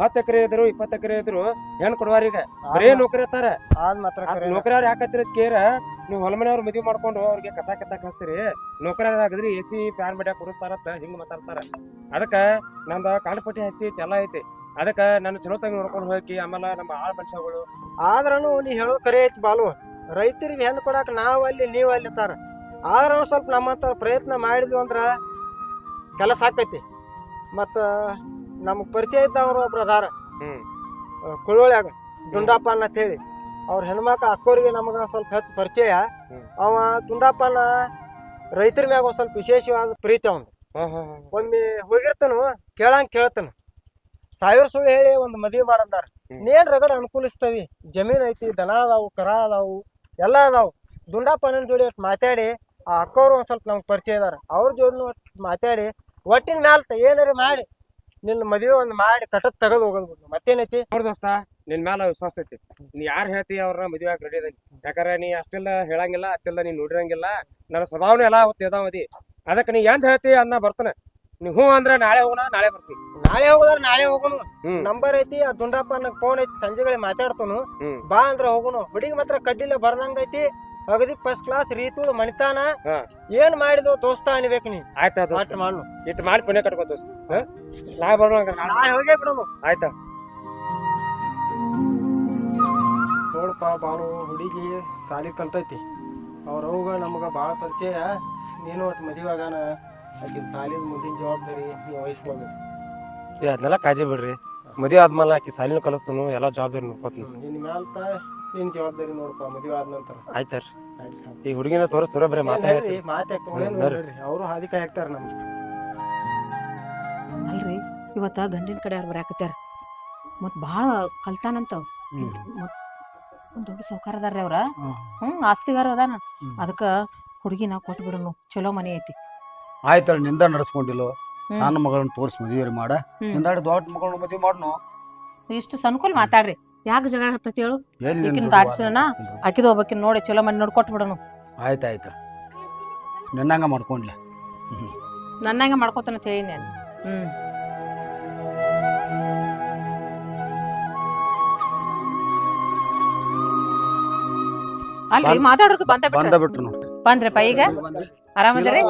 ಹತ್ತು ಎಕರೆ ಇದ್ರು ಇಪ್ಪತ್ತು ಎಕರೆ ಇದ್ರು ಹೆಣ್ ಕೊಡುವಾರ ಈಗ. ಬರೇ ನೌಕರಿ ಅತ್ತಾರ ಆದ್ ಮಾತ್ರ ಕರೆ. ಅವ್ರು ಯಾಕತ್ತಿರ ಕೇರ? ನೀವು ಹೊಲ ಮನೆಯವ್ರು ಮದ್ವಿ ಮಾಡ್ಕೊಂಡು ಅವ್ರಿಗೆ ಕಸ ಕೆತ್ತ ಹಚ್ತೀರಿ. ನೌಕರಿ ಆಗದ್ರಿ ಎ ಸಿ ಫ್ಯಾನ್ ಬಿಡ ಕುಡಿಸ್ತಾರತ್ತ ಹಿಂಗ್ ಮಾತಾಡ್ತಾರ. ಅದಕ್ಕ ನಂದ ಕಾಂಡಪಟ್ಟಿ ಹಸ್ತಿ ಐತಿ ಎಲ್ಲ ಐತಿ. ಅದಕ್ಕ ನಾನು ಚಲೋ ತಂಗ ನೋಡ್ಕೊಂಡು ಹೋಗಿ ಆಮೇಲೆ ನಮ್ಮ ಆಳ್ ಮನುಷ್ಯಗಳು ಆದ್ರೂ ನೀ ಹೇಳೋದು ಕರೆ ಐತಿ ಬಾಲು. ರೈತರಿಗೆ ಹೆಣ್ಣು ಕೊಡಾಕ ನಾವು ಅಲ್ಲಿ ನೀವು ಅಲ್ಲಿ ತರ ಆದ್ರೂ ಸ್ವಲ್ಪ ನಮ್ಮಂತ ಪ್ರಯತ್ನ ಮಾಡಿದ್ವಿ ಅಂದ್ರೆ ಕೆಲಸ ಆಕೈತಿ. ಮತ್ತು ನಮಗೆ ಪರಿಚಯ ಇದ್ದವ್ರು ಒಬ್ರು ಅದಾರ. ಕುಳೋಳ್ಯಾಗ ದುಂಡಪ್ಪ ಅಂತ ಹೇಳಿ. ಅವ್ರ ಹೆಣ್ಮಕ್ಳು ಅಕ್ಕೋರಿಗೆ ನಮಗೆ ಸ್ವಲ್ಪ ಹೆಚ್ಚು ಪರಿಚಯ. ಅವ ದುಂಡಪ್ಪನ ರೈತರ ಮ್ಯಾಗ ಒಂದು ಸ್ವಲ್ಪ ವಿಶೇಷವಾದ ಪ್ರೀತಿ ಅವನು ಒಮ್ಮೆ ಹೋಗಿರ್ತಾನು ಕೇಳಂಗೆ ಕೇಳ್ತಾನ. ಸಾವಿರ ಸುಳ್ಳು ಹೇಳಿ ಒಂದು ಮದುವೆ ಮಾಡಂದಾರ. ನೀನ್ ರಗಡ ಅನುಕೂಲಿಸ್ತವಿ ಜಮೀನ್ ಐತಿ ದನ ಅದಾವು ಕರ ಅದಾವು ಎಲ್ಲ ಅದಾವು. ದುಂಡಾಪನ ಜೋಡಿ ಒಟ್ಟು ಮಾತಾಡಿ ಆ ಅಕ್ಕವ್ರು ಒಂದ್ ಸ್ವಲ್ಪ ನಮ್ಗೆ ಪರಿಚಯ ಇದಾರ. ಅವ್ರ ಜೋಡಿನ ಒಟ್ಟು ಮಾತಾಡಿ ಒಟ್ಟಿನ ಮ್ಯಾಲ ಏನಾರ ಮಾಡಿ ನಿನ್ನ ಮದ್ವೆ ಒಂದು ಮಾಡಿ ಕಟ್ಟದ್ ತೆಗೆದು ಹೋಗೋದು ಮತ್ತೇನೈತಿ? ನೋಡ್ ದೋಸ್ತ ನಿನ್ ಮ್ಯಾಲ ವಿಶ್ವಾಸ ಐತಿ. ನೀ ಯಾರ್ ಹೇಳ್ತಿ ಅವ್ರನ್ನ ಮದುವೆ ಆಗಿ ರೆಡಿ ಅದೀನಿ. ಯಾಕಂದ್ರೆ ನೀ ಅಷ್ಟೆಲ್ಲ ಹೇಳಂಗಿಲ್ಲ ಅಷ್ಟೆಲ್ಲ ನೀ ನೋಡಿರಂಗಿಲ್ಲ. ನನ್ನ ಸ್ವಭಾವನೆ ಎಲ್ಲ ಹೊತ್ತಿದಾವದಿ ಅದಕ್ಕೆ ನೀ ಎಂತ ಹೇಳ್ತಿ ಅನ್ನ ಬರ್ತಾನೆ. ನೀ ಹ್ಞೂ ಅಂದ್ರೆ ನಾಳೆ ಹೋಗೋಣ ನಾಳೆ ಬರ್ತೀವಿ. ನಾಳೆ ಹೋಗೋದ್ರ ನಾಳೆ ಹೋಗೋಣ ಹ್ಮ್. ನಂಬರ್ ಐತಿ ಆ ದುಂಡಪ್ಪನ ಫೋನ್ ಐತಿ ಸಂಜೆಗಳೇ ಮಾತಾಡ್ತಾನು. ಹ್ಮ್. ಬಾ ಅಂದ್ರೆ ಹೋಗೋಣ ಹುಡುಗಿ ಮಾತ್ರ ಕಡ್ಡಿಲ್ಲ ಬರ್ದಂಗ ಐತಿ. ಅಗದಿ ಫಸ್ಟ್ ಕ್ಲಾಸ್ ರೀತು ಮಣಿತಾನ. ಹಾ. ಏನ್ ಮಾಡಿದ್ವು ದೋಸ್ತ ಅನ್ಬೇಕು ನೀ. ಆಯ್ತಾ ದೋಸ್ತ. ಮಾಡು. ಇಟ್ಟು ಮಾಡಿ ಪುಣ್ಯ ಕಟ್ಕೋ ದೋಸ್ತ. ಹಾ? ನಾಳೆ ಬರೋಣ ಹಂಗಾರೆ. ನಾಳೆ. ಹೋಗೇ ಬಿಡೋಣ ಆಯ್ತಾ? ನೋಡಪ್ಪ ಬಾಳು ಹುಡುಗಿ ಸಾಲಿ ಕಲ್ತೈತಿ. ಅವ್ರ ಹೋಗ ನಮ್ಗೆ ಭಾಳ ಪರಿಚಯ. ನೀನು ಒಟ್ಟು ಮದುವೆಗಾನ ಆಕಿನ ಸಾಲಿನ ಮುಂದಿನ ಜವಾಬ್ದಾರಿ ನೀವು ವಹಿಸ್ಕೋಬೇಕು. ಏ ಅದನ್ನೆಲ್ಲ ಕಾಜಿ ಬಿಡ್ರಿ. ಮದುವೆ ಆದ್ಮೇಲೆ ಆಕಿ ಸಾಲಿನ ಕಲಿಸ್ತಾನು ಎಲ್ಲ ಜವಾಬ್ದಾರಿ ನೋಡ್ಕೊತೀನಿ ನಿನ್ನ ಮೇಲ್ತ ನಿನ್ನ ಜವಾಬ್ದಾರಿ ನೋಡಪ್ಪ ಮದುವೆ ಆದ ನಂತರ. ಆಯ್ತಾರ. ಈ ಹುಡುಗಿನ ತೋರಿಸ್ತಾರ ಬರೀ ಮಾತಾಡ್ರಿ ನೋಡ್ರಿ ಅವರು ಹಾದಿ ಕಾಯಕ್ತಾರ ನಮ್ಗೆ. ಅಲ್ರಿ ಇವತ್ತ ಗಂಡಿನ ಕಡೆ ಅವ್ರು ಬರಾಕತ್ಯಾರ? ಮತ್ ಭಾಳ ಕಲ್ತಾನಂತ ಒಂದು ದೊಡ್ಡ ಸೌಕಾರದಾರ್ರಿ ಅದಾರ್ರಿ ಅವ್ರ. ಹ್ಮ್. ಆಸ್ತಿಗಾರ ಅದಾನ. ಅದಕ್ಕ ಹುಡುಗಿನ ಕೊಟ್ಟು ಬಿಡನು ಚಲೋ ಮನೆ ಐತಿ. ಆಯ್ತಲ್ಲ ನಿಂದ ನಡೆಸ್ಕೊಂಡಿಲ್ಲ. ಸಣ್ಣ ಮಗಳನ್ನ ತೋರಿಸಿ ಮದುವೆ ಮಾಡ. ನಿಂದಾಡಿ ದೊಡ್ಡ ಮಗಳನ್ನ ಮದುವೆ ಮಾಡ್ನು? ಇಷ್ಟು ಸನ್ಕೊಲ್ ಮಾತಾಡ್ರಿ. ಯಾಕೆ ಜಗಳ ಹತ್ತತಿ ಹೇಳು? ಎಲ್ಲಿ ಈಕಿನ್ ದಾಟ್ಸೋಣ? ಆಕಿದ ನೋಡಿ ಚಲೋ ಮನೆ ನೋಡಿ ಬಿಡೋಣ ಆಯ್ತು ಆಯ್ತ್ ಆಯ್ತು ನಿನ್ನಂಗ ಮಾಡ್ಕೊಂಡ್ಲ. ನನ್ನಂಗ ಮಾಡ್ಕೊತಾನ ಹೇಳಿ ನಾನು. ಅಲ್ರಿ ಬಂದ್- ಮಾತಾಡೋಕೆ ಬಂದ ಬಂದ ಬಿಟ್ರು ಬಂದ್ರಪ್ಪ ಈಗ? ಆರಾಮದಿರಿ.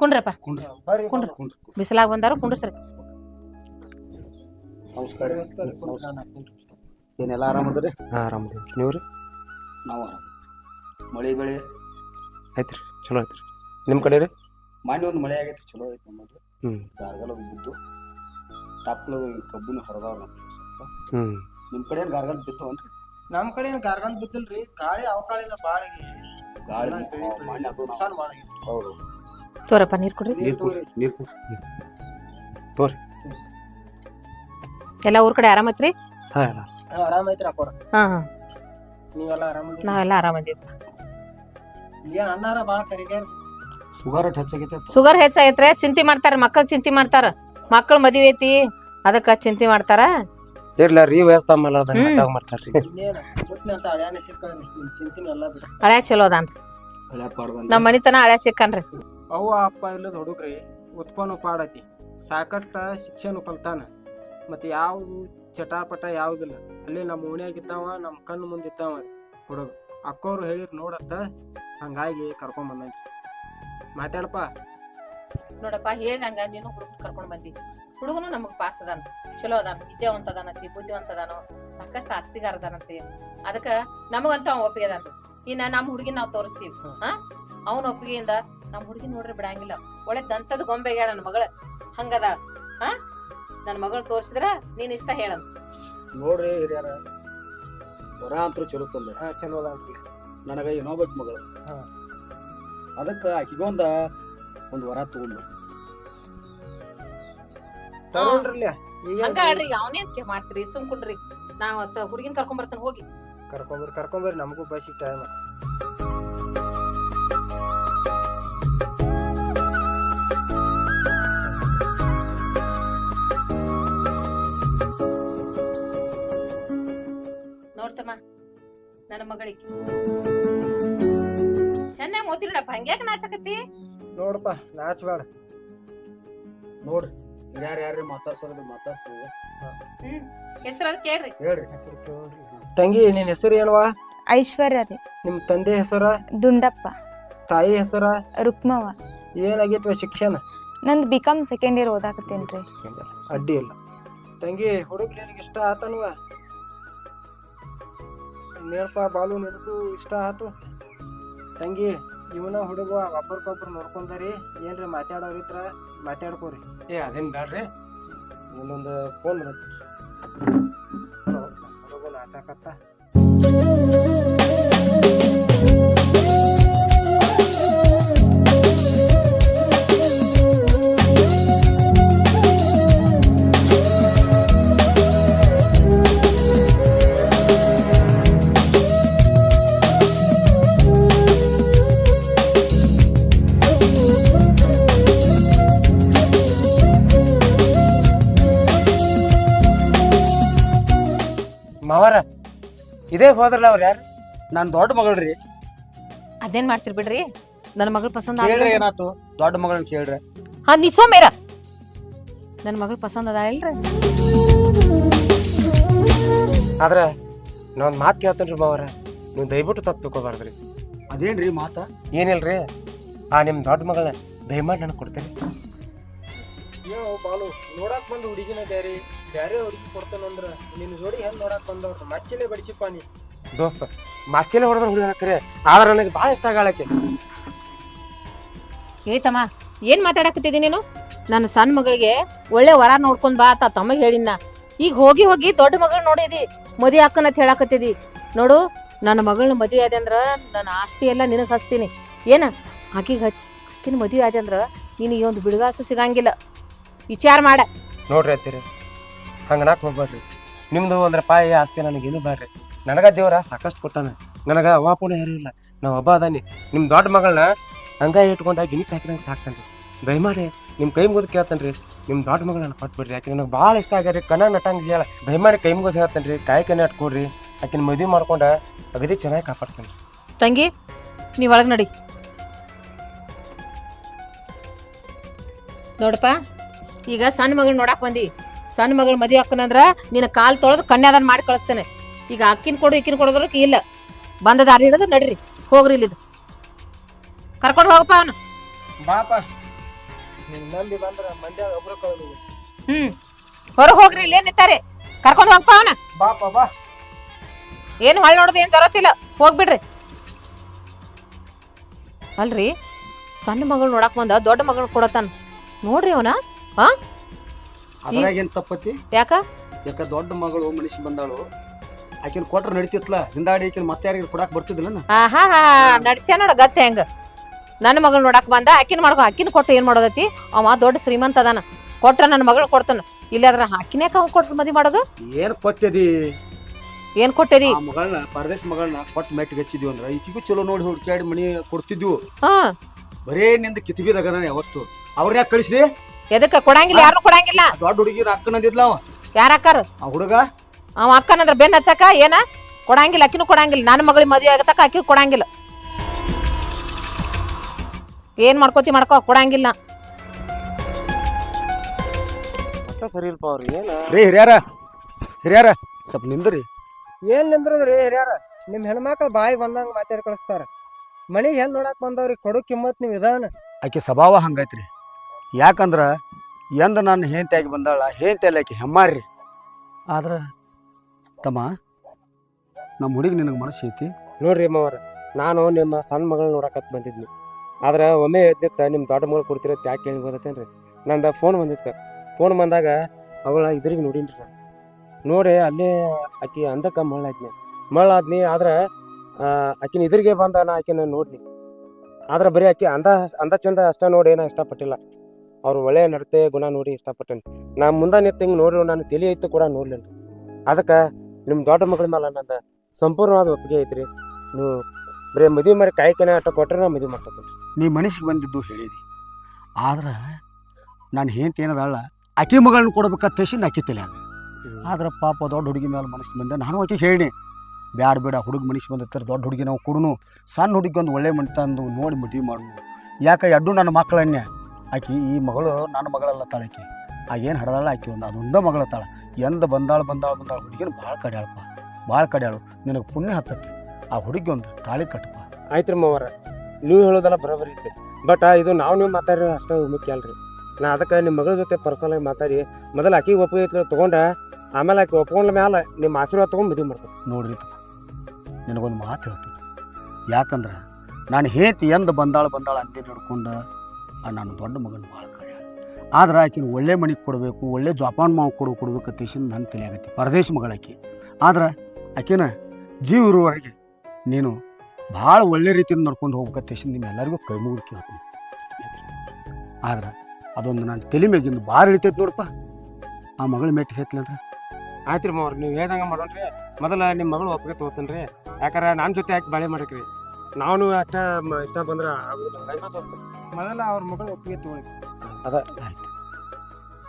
ಕುಂಡ್ರಪ್ಪ. ಕುಂಡ್ರ. ಕುಂಡ್ರಿ. ಬಿಸಿಲಾಗ ಬಂದಾರು ಕುಂಡ್ರಿ ನಮಸ್ಕಾರ. ನಮಸ್ಕಾರ. ಏನೆಲ್ಲ ಆರಾಮದ್ರಿ? ಹಾ ಆರಾಮದೇವಿ. ನೀವ್ರಿ? ನಾವು ಆರಾಮ. ಮಳೆ ಬೆಳೆ? ಐತ್ರಿ ಚಲೋ ಐತ್ರಿ ನಿಮ್ಮ ಕಡೆ ರೀ? ಮಾಡಿ ಒಂದು ಮಳೆ ಆಗೈತಿ ಚಲೋ ಐತಿ ನಮ್ಮದು. ಹ್ಮ್. ಗಾರ್ಗಲ ಬಿದ್ದು ತಪ್ಪಲು ಕಬ್ಬುನು ಹೊರದಾವ ನಮ್ಮ ಸ್ವಲ್ಪ. ಹ್ಮ್. ನಿಮ್ಮ ಕಡೆ ಏನು ಗಾರ್ಗಲ್ ಬಿತ್ತು ಅಂತ ನಮ್ಮ ಕಡೆ ಏನು ಗಾರ್ಗಲ್ ಬಿದ್ದಿಲ್ರಿ ಕಾಳಿ ಅವಕಾಳಿನ ಬಾಳಿಗೆ. ಗಾಳಿ ಎಲ್ಲ ಮಣ್ಣ್. ಹೌದು. ತೋರಪ್ಪ ನೀರ್ ಕೊಡ್ರಿ. ನೀರ್ ಕುಡ್- ನೀರ್ ಎಲ್ಲ ಊರ್ ಕಡೆ ಆರಾಮತ್ರಿ ಹಾ ಹಾ, ಆರಾಮ್ ಐತ್ರಿ ಅಕ್ಕೋರ ಹಾ ಹಾ. ನೀವೆಲ್ಲ ಏನ್ ಅನ್ನಾರ ಬಾಳ ಕರಿಗ್ಯಾರ ಶುಗರ್ ಅಟ್ ಹೆಚ್ಚಾಗೈತೆ ಶುಗರ್ ಹೆಚ್ಚಾಗೈತ್ರೆ. ಚಿಂತೆ ಮಾಡ್ತಾರ ಮಕ್ಕಳು ಚಿಂತೆ ಮಾಡ್ತಾರ. ಮಕ್ಕಳು ಮದುವೆ ಐತಿ. ಅದಕ್ಕ ಚಿಂತೆ ಮಾಡ್ತಾರ. ಇರ್ಲ ರೀ ವ್ಯವಸ್ಥಾಮಲ್ಲ ಅದನ್ನ ಮಾಡ್ತಾರ್ರಿ ಹಳೆ ಚಲೋ ಪಾಡ್ಬಂದ ನಮ್ಮ ಮನಿತನ ಹಳೆ ಸಿಕ್ಕನ್ರಿ ಅವ್ವ ಅಪ್ಪ ಇಲ್ಲದ ಹುಡುಗ್ರಿ ಉತ್ಪನ್ನ ಪಾಡತಿ ಸಾಕಟ್ಟ ಶಿಕ್ಷಣ ಕಲ್ತಾನ ಮತ್ತೆ ಯಾವುದು ಚಟಾಪಟ ಯಾವುದಿಲ್ಲ. ಅಲ್ಲಿ ನಮ್ಮ ಓಣ್ಯಾಗಿದ್ದಾವ ನಮ್ಮ ಕಣ್ಣು ಮುಂದಿದ್ದಾವ ಹುಡುಗ. ಅಕ್ಕೋರು ಹೇಳಿರ್ ನೋಡತ್ತ ಹಂಗಾಗಿ ಕರ್ಕೊಂಡ್ ಬಂದನ್ರಿ. ಮಾತಾಡಪ್ಪ. ನೋಡಪ್ಪ ಹೇಳ್ದಂಗ ನೀನು ಹುಡುಗ ಕರ್ಕೊಂಡ್ ಬಂದಿ. ಹುಡುಗನು ನಮಗ್ ಪಾಸ್ ಅದಾನ. ಚಲೋ ಅದಾನ ವಿದ್ಯಾವಂತ ಅದಾನಂತಿ ಬುದ್ಧಿವಂತ ಅದಾನೋ ಸಾಕಷ್ಟು ಆಸ್ತಿಗಾರ ಅದಾನಂತಿ ಅದಕ್ಕ ನಮಗಂತೂ ಅವ್ನ ಒಪ್ಪಿಗೆ ಅದಾನ. ಇನ್ನ ನಮ್ಮ ಹುಡುಗಿನ ನಾವ್ ತೋರಿಸ್ತೀವಿ. ಹಾ. ಅವನ ಒಪ್ಪಿಗೆಯಿಂದ ನಮ್ಮ ಹುಡುಗಿ ನೋಡ್ರಿ ಬಿಡಂಗಿಲ್ಲ. ಒಳ್ಳೆ ದಂತದ ಗೊಂಬೆಗೆ ನನ್ನ ಮಗಳ. ಹಂಗದ. ಹಾ? ನನ್ನ ಮಗಳು ತೋರಿಸಿದ್ರ ನೀನ್ ಇಷ್ಟ ಹೇಳ. ನೋಡ್ರಿ ಹಿರಿಯರ ವರ ಅಂತೂ ಚಲೋ ತಂದೆ. ಹಾ ಚಲೋ ಅದ ನನಗ ಇನ್ನೊಬ್ಬಕ್ ಮಗಳು. ಹಾ. ಅದಕ್ಕ ಆಕಿಗೊಂದ ಒಂದ್ ವರ ತಗೊಂಡು ತಗೊಂಡ್ರಲ್ಲ? ಹಂಗ ಆಡ್ರಿ ಅವನೇನ್ ಮಾಡ್ತೀರಿ? ಸುಮ್ ಕುಂಡ್ರಿ. ನಾವ್ ಹುಡುಗಿನ ಕರ್ಕೊಂಡ್ ಬರ್ತಾನೆ ಹೋಗಿ. ಕರ್ಕೊಂಬರ್ ಕರ್ಕೊಂಬರ್ರಿ ನಮಗೂ ಬಸ್ ಟೈಮ್ ನೋಡ್ತಮ್ಮ ನನ್ನ ಮಗಳಿಗೆ. ಚೆನ್ನಾಗಿ ಮೋತಿ ನೋಡಪ್ಪ ಹಂಗ್ಯಾಕ ನಾಚಕತ್ತಿ? ನೋಡಪ್ಪ ನಾಚಬೇಡ. ನೋಡ್ರಿ ಯಾರು ಯಾರು ಮಾತಾಡ್ಸೋದು ಮಾತಾಡ್ಸೋದು? ಹ್ಮ್ ಹೆಸರು ಅದು ಕೇಳ್ರಿ. ಹೇಳ್ರಿ ಹೆಸರು ಕೇಳ್ರಿ. ತಂಗಿ ನಿನ್ನ ಹೆಸರು ಹೇಳವಾ ಐಶ್ವರ್ಯ ರೀ. ನಿಮ್ಮ ತಂದೆ ಹೆಸರ? ದುಂಡಪ್ಪ. ತಾಯಿ ಹೆಸರ? ರುಕ್ಮವ್ವ ಏನಾಗೈತ್ವ ಶಿಕ್ಷಣ? ನಂದು ಬಿ ಕಾಮ್ ಸೆಕೆಂಡ್ ಇಯರ್ ಓದಾಕತ್ತೇನ್ರಿ ಅಡ್ಡಿ ಇಲ್ಲ. ತಂಗಿ ಹುಡುಗ ನಿನಗೆ ಇಷ್ಟ ಆತನ್ವ? ನೇರ್ಪ ಬಾಲು ನಿನಗೂ ಇಷ್ಟ ಆತು? ತಂಗಿ ಇವನ ಹುಡುಗ ಒಬ್ಬರಿಗೊಬ್ರು ನೋಡ್ಕೊಂಡಾರಿ? ಏನ್ರಿ ಮಾತಾಡೋರಿದ್ರ ಮಾತಾಡ್ಕೋರಿ. ಏ ಅದೇನು ಬ್ಯಾಡ್ರಿ? ಇನ್ನೊಂದು ಫೋನ್ ಬರುತ್ತೆ. ಹಲೋ ಆಚಾಕತ್ತ ಇದೇ ಹೋದ್ರಲ್ಲ ಅವ್ರು ಯಾರು? ನಾನು ದೊಡ್ಡ ಮಗಳ್ರಿ ಅದೇನ್ ಮಾಡ್ತೀರಿ ಬಿಡ್ರಿ? ನನ್ನ ಮಗಳು ಪಸಂದ್ ಕೇಳ್ರಿ ಏನಾತು ದೊಡ್ಡ ಮಗಳನ್ನ ಕೇಳ್ರಿ. ಹಾ ನಿಸೋ ಮೇರ. ನನ್ನ ಮಗಳು ಪಸಂದ್ ಅದ ಇಲ್ರಿ? ಆದ್ರೆ ನಾನ್ ಒಂದು ಮಾತು ಕೇಳ್ತೇನ್ರಿ ಬಾವರ ನೀವು ದಯವಿಟ್ಟು ತಪ್ಪು ತಿಳ್ಕೊಬಾರ್ದ್ರಿ. ಅದೇನ್ರಿ ಮಾತ? ಏನಿಲ್ರಿ? ಆ ನಿಮ್ಮ ದೊಡ್ಡ ಮಗಳನ್ನ ದಯಮಾಡಿ ನನಗೆ ಕೊಡ್ತೇನೆ. ಯೋ ಬಾಲು ನೋಡಕ್ ಬಂದು ಹುಡುಗಿನ ಬ್ಯಾರೆ ಬ್ಯಾರೆ ಹುಡುಗಿ ಕೊಡ್ತಾನಂದ್ರ ನಿನ್ನ ಜೋಡಿ ಹೆಂಗ್ ನೋಡಕ್ ಬಂದವ್ರ? ಮಚ್ಚಲೆ ಬಡಿಸಿಪ್ಪ ನೀ. ದೋಸ್ತ ಮಚ್ಚಲೆ ಹೊಡೆದ್ರೆ ಹುಡುಗ ಕರೆ ಆದ್ರೆ ನನಗೆ ಭಾಳ ಇಷ್ಟ ಆಗಾಳಕ್ಕೆ. ಏತಮ್ಮ ಏನ್ ಮಾತಾಡಕತ್ತಿದಿ ನೀನು? ನನ್ನ ಸಣ್ಣ ಮಗಳಿಗೆ ಒಳ್ಳೆ ವರ ನೋಡ್ಕೊಂಡ್ ಬಾ ಅಂತ ತಮಗೆ ಹೇಳಿನ ಈಗ ಹೋಗಿ ಹೋಗಿ ದೊಡ್ಡ ಮಗಳು ನೋಡಿದಿ ಮದಿ ಅಕ್ಕನಂತ ಹೇಳಕತ್ತಿದಿ. ನೋಡು ನನ್ನ ಮಗಳನ್ನ ಮದುವೆ ಆದೆ ಅಂದ್ರ ನನ್ನ ಆಸ್ತಿ ಎಲ್ಲ ನಿನಗೆ ಹಚ್ತೀನಿ. ಏನ ಆಕಿಗೆ ಹಚ್ ಆಕಿನ ಮದುವೆ ಆದೆ ಅಂದ್ರ ಈ ಒಂದು ಬಿಡುಗಾಸು ಸಿಗಂಗಿಲ್ಲ. ವಿಚಾರ ಮಾಡ. ನೋಡ್ರಿ ಅತ್ತೀರಿ. ಹಂಗೆ ನಾಕ್ ಹೋಗ್ಬೇಡ್ರಿ ನಿಮ್ಮದು ಒಂದು ರೂಪಾಯಿ ಆಸ್ತಿ ನನಗೇನು ಬೇಡ್ರಿ ನನಗ ದೇವ್ರ ಸಾಕಷ್ಟು ಕೊಟ್ಟಾನ. ನನಗೆ ಅವಾಪುಣ ಯಾರು ಇಲ್ಲ. ಒಬ್ಬ ಅದಾನಿ. ನಿಮ್ಮ ದೊಡ್ಡ ಮಗಳನ್ನ ಹಂಗ ಇಟ್ಕೊಂಡ ಹಾಕಿದಂಗೆ ಸಾಕಿದಂಗೆ ಸಾಕ್ತಾನ್ರಿ. ದಯಮಾಡಿ ನಿಮ್ಮ ಕೈ ಮುಗಿದು ಕೇಳ್ತಾನ್ರಿ. ನಿಮ್ಮ ದೊಡ್ಡ ಮಗಳನ್ನ ಕೊಟ್ಬಿಡ್ರಿ. ಆಕೆ ನನಗೆ ಭಾಳ ಇಷ್ಟ ಆಗ್ಯಾರಿ. ಕಣ ನಟಂಗೆ ಹೇಳ ದಯಮಾಡಿ ಕೈ ಮುಗಿದು ಹೇಳ್ತಾನ್ರಿ. ಕಾಯಿ ಕಣ್ಣೆ ಇಟ್ಕೊಡ್ರಿ ಆಕಿನ ಮದುವೆ ಮಾಡ್ಕೊಂಡು ಅಗದಿ ಚೆನ್ನಾಗಿ ಕಾಪಾಡ್ತಾನೆ ತಂಗಿ, ನೀವು ಒಳಗೆ ನಡಿ. ನೋಡಪ್ಪ, ಈಗ ಸಣ್ಣ ಮಗಳು ನೋಡಕ್ ಬಂದಿ. ಸಣ್ಣ ಮಗಳು ಮದುವೆ ಹಾಕನಂದ್ರ ನಿನ್ನ ಕಾಲು ತೊಳೆದು ಕನ್ಯಾದಾನ ಮಾಡಿ ಕಳಿಸ್ತೇನೆ. ಈಗ ಅಕ್ಕಿನ ಕೊಡು ಇಕ್ಕಿನ ಕೊಡೋದ್ರಕ್ಕೆ ಇಲ್ಲ. ಬಂದ ದಾರಿ ಹಿಡಿದು ನಡ್ರಿ ಹೋಗ್ರಿ ಇಲ್ಲಿದು. ಕರ್ಕೊಂಡು ಹೋಗಪ್ಪ ಅವನು. ಬಾಪ ಬಂದ್ರ ಒಬ್ರು ಕಳೆದು ಹ್ಮ್ ಹೊರಗೆ ಹೋಗ್ರಿ ಇಲ್ಲಿ ನಿಂತಾರೆ. ಕರ್ಕೊಂಡು ಹೋಗಪ್ಪ ಅವನ. ಬಾಪ ಬಾ. ಏನು ಹೊಳ್ ನೋಡೋದು ಏನು ಜರತ್ತಿಲ್ಲ. ಹೋಗ್ಬಿಡ್ರಿ. ಅಲ್ರಿ ಸಣ್ಣ ಮಗಳು ನೋಡಕ್ ಬಂದ ದೊಡ್ಡ ಮಗಳು ಕೊಡತಾನ ನೋಡ್ರಿ ಅವನ ಅದ್ರಾಗ ಏನ್ ತಪ್ಪತಿ? ಯಾಕ? ಯಾಕ ದೊಡ್ಡ ಮಗಳು ಮನುಷ್ಯ ಬಂದಾಳು ಆಕಿನ ಕೊಟ್ರ ನಡಿತಿತ್ಲ? ಹಿಂದಾಡಿ ಆಕಿನ ಮತ್ತೆ ಯಾರಿಗೆ ಕೊಡಾಕ್ ಬರ್ತಿದ್ದಿಲ್ಲ ಆಹಾ ನಡ್ಸ್ಯ ನೋಡ ಗತ್ತೆ ಹೆಂಗ. ನನ್ನ ಮಗಳು ನೋಡಕ್ ಬಂದ ಆಕಿನ ಮಾಡ್ಕೊ ಆಕಿನ ಕೊಟ್ಟು ಏನ್ ಮಾಡೋದತಿ? ಅವ ದೊಡ್ಡ ಶ್ರೀಮಂತ ಅದಾನ ಕೊಟ್ರ ನನ್ನ ಮಗಳು ಕೊಡ್ತಾನ. ಇಲ್ಲಾದ್ರ ಅಕ್ಕಿನೇ ಅವ್ ಕೊಟ್ಟು ಮದಿ ಮಾಡೋದು? ಏನ್ ಕೊಟ್ಟಿದಿ? ಏನ್ ಕೊಟ್ಟಿದಿ? ಮಗಳನ್ನ ಪರದೇಶ ಮಗಳನ್ನ ಕೊಟ್ಟು ಮೆಟ್ಟಿಗೆ ಹಚ್ಚಿದ್ವಿ ಅಂದ್ರ ಈಕಿಗೂ ಚಲೋ ನೋಡಿ ಹುಡುಕಾಡಿ ಮನಿ ಕೊಡ್ತಿದ್ವು. ಹಾ. ಬರೇ ನಿಂದ ಕಿತಿಬಿದಾಗ ಯಾವತ್ತು. ಅವ್ರನ್ನ ಯಾಕೆ ಕಳಿಸ್ಲಿ ಎದಕ್ಕ? ಕೊಡಂಗಿಲ್ಲ ಯಾರು ಕೊಡಂಗಿಲ್ಲ. ದೊಡ್ಡ ಹುಡುಗಿನ ಅಕ್ಕನಂದಿದ್ಲ ಅವ. ಯಾರ ಅಕ್ಕಾರ? ಆ ಹುಡುಗ? ಅವ ಅಕ್ಕನಂದ್ರ ಬೆನ್ ಹಚ್ಚಕ ಏನ? ಕೊಡಂಗಿಲ್ಲ ಅಕ್ಕಿನೂ ಕೊಡಂಗಿಲ್ಲ. ನನ್ನ ಮಗಳಿಗೆ ಮದುವೆ ಆಗತಕ್ಕ ಅಕ್ಕಿ ಕೊಡಂಗಿಲ್ಲ. ಏನ್ ಮಾಡ್ಕೋತಿ ಮಾಡ್ಕೋ ಕೊಡಂಗಿಲ್ಲ. ಸರಿ ಇಲ್ಪ ಅವ್ರಿ ಏನ? ರೀ ಹಿರಿಯಾರ ಹಿರಿಯಾರ ಸ್ವಲ್ಪ ನಿಂದ್ರಿ. ಏನ್ ನಿಂದ್ರದ್ರಿ ಹಿರಿಯಾರ? ನಿಮ್ ಹೆಣ್ಮಕ್ಳು ಬಾಯಿ ಬಂದಂಗ ಮಾತಾಡಿ ಕಳಿಸ್ತಾರ. ಮನಿಗ್ ಹೆಣ್ ನೋಡಕ್ ಬಂದವ್ರಿ ಕೊಡು ಕಿಮ್ಮತ್ ನೀವ್ ಇದಾನ ಆಕೆ ಸ್ವಭಾವ ಹಂಗೈತ್ರಿ. ಯಾಕಂದ್ರ ಎಂದ ನನ್ನ ಹೆಂಡ್ತಿಯಾಗಿ ಬಂದಾಳ ಹೆಂಡ್ತಿಯಲ್ಲಿ ಆಕೆ ಹೆಮ್ಮಾರ್ರಿ ಆದ್ರ ತಮ್ಮ, ನಮ್ಮ ಹುಡುಗಿ ನಿನಗೆ ಮನಸ್ಸು ಐತಿ? ನೋಡ್ರಿ ಅಮ್ಮವ್ರ, ನಾನು ನಿಮ್ಮ ಸಣ್ಣ ಮಗಳನ್ನ ನೋಡಕತ್ ಬಂದಿದ್ನಿ. ಆದ್ರೆ ಒಮ್ಮೆ ಎದ್ದಿತ್ತ ನಿಮ್ಮ ದೊಡ್ಡ ಮಗಳು ಕೊಡ್ತಿರತ್ ಯಾಕೆ ಹೇಳಿ ಬಂದತ್ತೇನ್ರಿ? ನಂದು ಫೋನ್ ಬಂದಿತ್ತು. ಫೋನ್ ಬಂದಾಗ ಅವಳ ಇದ್ರಿಗೆ ನೋಡೀನ್ರಿ ನಾನು. ನೋಡಿ ಅಲ್ಲೇ ಆಕಿ ಅಂದಕ್ಕ ಮಳ್ಳಾದ್ನಿ ಮಳ್ಳಾದ್ನಿ ಆದ್ರೆ ಆಕಿನ ಇದ್ರಿಗೆ ಬಂದ ನಾ ಆಕಿನ ನೋಡ್ನಿ. ಆದ್ರೆ ಬರೀ ಆಕಿ ಅಂದ ಅಂದ ಚಂದ ಅಷ್ಟ ನೋಡಿ ನಾ ಇಷ್ಟಪಟ್ಟಿಲ್ಲ. ಅವ್ರು ಒಳ್ಳೆಯ ನಡತೆ ಗುಣ ನೋಡಿ ಇಷ್ಟಪಟ್ಟೇನೆ. ನಾ ಮುಂದೆ ನಿಂತು ಹಿಂಗೆ ನೋಡಿ ನಾನು ತಲೆ ಐತು ಕೂಡ ನೋಡ್ಲಿಲ್ಲ. ಅದಕ್ಕೆ ನಿಮ್ಮ ದೊಡ್ಡ ಮಗಳ ಮೇಲೆ ನಂದ ಸಂಪೂರ್ಣವಾದ ಒಪ್ಪಿಗೆ ಐತ್ರಿ. ನೀವು ಬರೀ ಮದುವೆ ಮಾಡಿ ಕಾಯಿ ಕನೆ ಆಟ ಕೊಟ್ಟರೆ ನಾ ಮದುವೆ ಮಾಡ್ಕೊತೀನಿ. ನೀ ಮನಸ್ಸಿಗೆ ಬಂದಿದ್ದು ಹೇಳಿದಿ. ಆದ್ರೆ ನಾನು ಹೇಂತ ಏನದಾಳ ಆಕೆ ಮಗಳನ್ನ ಕೊಡ್ಬೇಕಂತ ತೇಸಿಂದ ಆಕೆ ತಲೆ ಆದ್ರೆ ಪಾಪ ದೊಡ್ಡ ಹುಡುಗಿ ಮೇಲೆ ಮನಸ್ಸು ಬಂದೆ. ನಾನು ಆಕೆ ಹೇಳಿ ಬ್ಯಾಡ ಬೇಡ ಹುಡುಗ ಮನಸ್ಸು ಬಂದಿರ್ತಾರೆ ದೊಡ್ಡ ಹುಡುಗಿ ನಾವು ಕೊಡೋನು. ಸಣ್ಣ ಹುಡುಗಿ ಒಂದು ಒಳ್ಳೆ ತಂದು ನೋಡಿ ಮದುವೆ ಮಾಡು ಯಾಕೆ ಎಡ್ಡು ನನ್ನ ಮಕ್ಕಳನ್ನೇ ಆಕಿ ಈ ಮಗಳು ನನ್ನ ಮಗಳಲ್ಲ ತಾಳಕಿ ಆ ಏನು ಹಡದಾಳ ಆಕಿ ಒಂದು ಅದೊಂದ ತಾಳ. ಎಂದ ಬಂದಾಳ ಬಂದಾಳ ಬಂದಾಳು ಹುಡುಗಿನ ಭಾಳ ಕಡ್ಯಾಳಪ್ಪ. ಭಾಳ ಕಡ್ಯಾಳು. ನಿನಗೆ ಪುಣ್ಯ ಹತ್ತತ್ತೆ ಆ ಹುಡುಗಿ ಒಂದು ತಾಳಿ ಕಟ್ಟಪ್ಪ ಆಯ್ತು ರೀ ಮಾವರ. ನೀವು ಹೇಳೋದೆಲ್ಲ ಬರೋಬರಿ ಇತ್ತು ಬಟ್ ಇದು ನಾವು ನೀವು ಮಾತಾಡಿರೋ ಅಷ್ಟೇ ಮುಖ್ಯ ಅಲ್ರಿ. ನಾ ಅದಕ್ಕೆ ನಿಮ್ಮ ಮಗಳ ಜೊತೆ ಪರ್ಸನಲ್ ಆಗಿ ಮಾತಾಡಿ ಮೊದಲು ಆಕಿಗೆ ಒಪ್ಪಿಗೆ ತೊಗೊಂಡ ಆಮೇಲೆ ಆಕೆ ಒಪ್ಕೊಂಡ ಮೇಲೆ ನಿಮ್ಮ ಆಶೀರ್ವಾದ ತೊಗೊಂಡು ಮದುವೆ ಮಾಡ್ತೀನಿ ನೋಡ್ರಿ ನಿನಗೊಂದು ಮಾತು ಹೇಳ್ತೀನಿ. ಯಾಕಂದ್ರೆ ನಾನು ಹೇತಿ ಎಂದು ಬಂದಾಳ ಬಂದಾಳ ಅಂತ ನಡ್ಕೊಂಡು ನನ್ನ ದೊಡ್ಡ ಮಗನ ಭಾಳ ಕಡ್ಯಾಳ ಆದ್ರೆ ಆಕಿನ ಒಳ್ಳೆ ಮನೆಗೆ ಕೊಡಬೇಕು, ಒಳ್ಳೆ ಜೋಪಾನ ಮಾವು ಕೊಡು ಕೊಡಬೇಕು ಅತ್ತೇಶಿಂದ ನನ್ನ ತಲೆಯಾಗೈತಿ ಪರದೇಶ ಮಗಳಾಕಿ ಆದ್ರೆ ಆಕಿನ ಜೀವ ಇರುವವರೆಗೆ ನೀನು ಭಾಳ ಒಳ್ಳೆ ರೀತಿಯಿಂದ ನೋಡ್ಕೊಂಡು ಹೋಗ್ಬೇಕತ್ತೇಶಿಂದ ನಿಮ್ಮ ಎಲ್ಲರಿಗೂ ಕೈ ಮುಗಿದು ಕೇಳ್ತೀನಿ. ಆದ್ರೆ ಅದೊಂದು ನನ್ನ ತಲೆ ಮ್ಯಾಗಿಂದು ಭಾಳ ಹಿಡಿತೈತೆ ನೋಡಪ್ಪ. ಆ ಮಗಳ ಮೆಟ್ಟಿಗೆ ಅಂದ್ರೆ? ಆಯ್ತು ರೀ ಮಾವ್ರ, ನೀವು ಹೇಳ್ದಂಗ ಮಾಡೋಣ್ರಿ. ಮೊದಲ ನಿಮ್ಮ ಮಗಳು ಒಪ್ಪಿಗೆ ತೊಗೋತೀನಿ ರೀ ಯಾಕಂದ್ರೆ ನನ್ನ ಜೊತೆ ಯಾಕೆ ಬಾಳೆ ಮಾಡಕ್ರಿ ನಾನು ಅಷ್ಟ ಇಷ್ಟ ಬಂದ್ರೆ ದೋಸ್ತ ಮೊದಲ ಅವ್ರ ಮಗಳು ಒಪ್ಪಿಗೆ ತಗೊಳ್ಳಿ ಆಯ್ತು.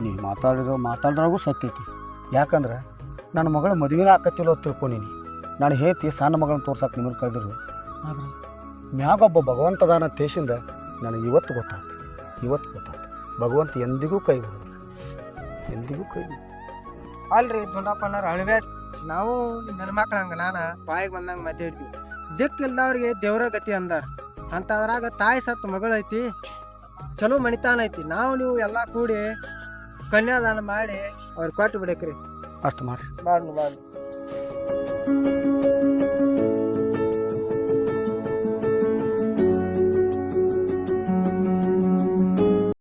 ನೀವು ಮಾತಾಡಿರೋ ಮಾತಾಡಿದ್ರಾಗೂ ಸತ್ತೈತಿ ಯಾಕಂದ್ರೆ ನನ್ನ ಮಗಳ ಮದುವೆನ ಆಕತ್ತಿಲ್ಲೋ ತಿಳ್ಕೊಂಡಿನಿ ತಿಳ್ಕೊಂಡೀನಿ. ನಾನು ಹೇತಿ ಸಣ್ಣ ಮಗಳನ್ನ ತೋರ್ಸಕ್ಕೆ ನಿಮ್ಮನ್ನು ಕಳೆದ್ರು ಆದ್ರೆ ಮ್ಯಾಗೊಬ್ಬ ಭಗವಂತದಾನ ತೇಶಿಂದ ನನಗೆ ಇವತ್ತು ಗೊತ್ತಾಗ್ತದೆ ಇವತ್ತು ಗೊತ್ತಾಗ್ತದೆ ಭಗವಂತ ಎಂದಿಗೂ ಕೈ ಬಿಡೋದು ಎಂದಿಗೂ ಕೈ. ಅಲ್ರಿ ದೊಡ್ಡಪ್ಪನವ್ರ ಅಳಬೇಡ ನಾವು ನನ್ನ ಮಕ್ಳಂಗೆ ನಾನು ಬಾಯಿಗೆ ಬಂದಂಗೆ ಮಾತಾಡ್ತೀವಿ. ದಿಕ್ಕಿಲ್ಲ ಅವ್ರಿಗೆ ದೇವರ ಗತಿ ಅಂದಾರ. ಅಂತದ್ರಾಗ ತಾಯಿ ಸತ್ತು ಮಗಳೈತಿ. ಐತಿ ಚಲೋ ಮಣಿತಾನ ಐತಿ ನಾವು ನೀವು ಎಲ್ಲಾ ಕೂಡಿ ಕನ್ಯಾದಾನ ಮಾಡಿ ಅವ್ರಿಗೆ ಕೊಟ್ಟು ಬಿಡಕ್ರಿ ಅಷ್ಟು ಮಾಡಿ ಮಾಡಿ ಮಾಡಿ